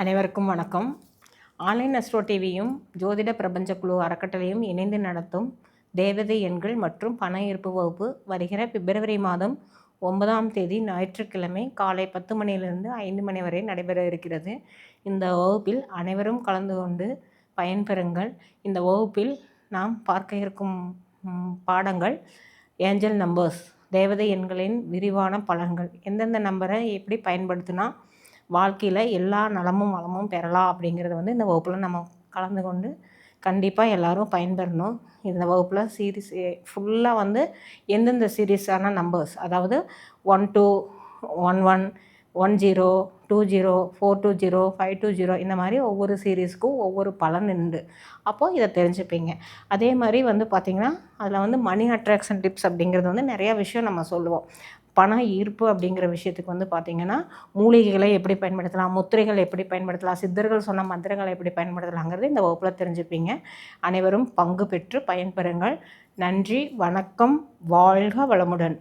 அனைவருக்கும் வணக்கம். Online astro டிவியும் ஜோதிட பிரபஞ்ச குழு அறக்கட்டளையும் இணைந்து நடத்தும் தேவதை எண்கள் மற்றும் பண ஈர்ப்பு வகுப்பு வருகிற பிப்ரவரி மாதம் ஒன்பதாம் தேதி ஞாயிற்றுக்கிழமை காலை பத்து மணியிலிருந்து ஐந்து மணி வரை நடைபெற இருக்கிறது. இந்த வகுப்பில் அனைவரும் கலந்து கொண்டு பயன்பெறுங்கள். இந்த வகுப்பில் நாம் பார்க்க இருக்கும் பாடங்கள் ஏஞ்சல் நம்பர்ஸ் தேவதை எண்களின் விரிவான பலன்கள். எந்தெந்த நம்பரை எப்படி பயன்படுத்தினா வாழ்க்கையில் எல்லா நலமும் வளமும் பெறலாம் அப்படிங்கிறத வந்து இந்த வகுப்பில் நம்ம கலந்து கொண்டு கண்டிப்பாக எல்லோரும் பயன்பெறணும். இந்த வகுப்பில் சீரீஸ் ஃபுல்லாக வந்து எந்தெந்த சீரீஸான நம்பர்ஸ் அதாவது one two one one one zero two zero four two zero five two zero இந்த மாதிரி ஒவ்வொரு சீரீஸ்க்கும் ஒவ்வொரு பலன் உண்டு. அப்போது இதை தெரிஞ்சுப்பீங்க. அதே மாதிரி வந்து பார்த்திங்கன்னா அதில் வந்து மணி அட்ராக்ஷன் டிப்ஸ் அப்படிங்கிறது வந்து நிறையா விஷயம் நம்ம சொல்லுவோம். பண ஈர்ப்பு அப்படிங்கிற விஷயத்துக்கு வந்து பார்த்திங்கன்னா மூலிகைகளை எப்படி பயன்படுத்தலாம் முத்திரைகள் எப்படி பயன்படுத்தலாம் சித்தர்கள் சொன்ன மந்திரங்களை எப்படி பயன்படுத்தலாங்கிறது இந்த வகுப்பில் தெரிஞ்சுப்பீங்க. அனைவரும் பங்கு பெற்று பயன்பெறுங்கள். நன்றி வணக்கம் வாழ்க வளமுடன்.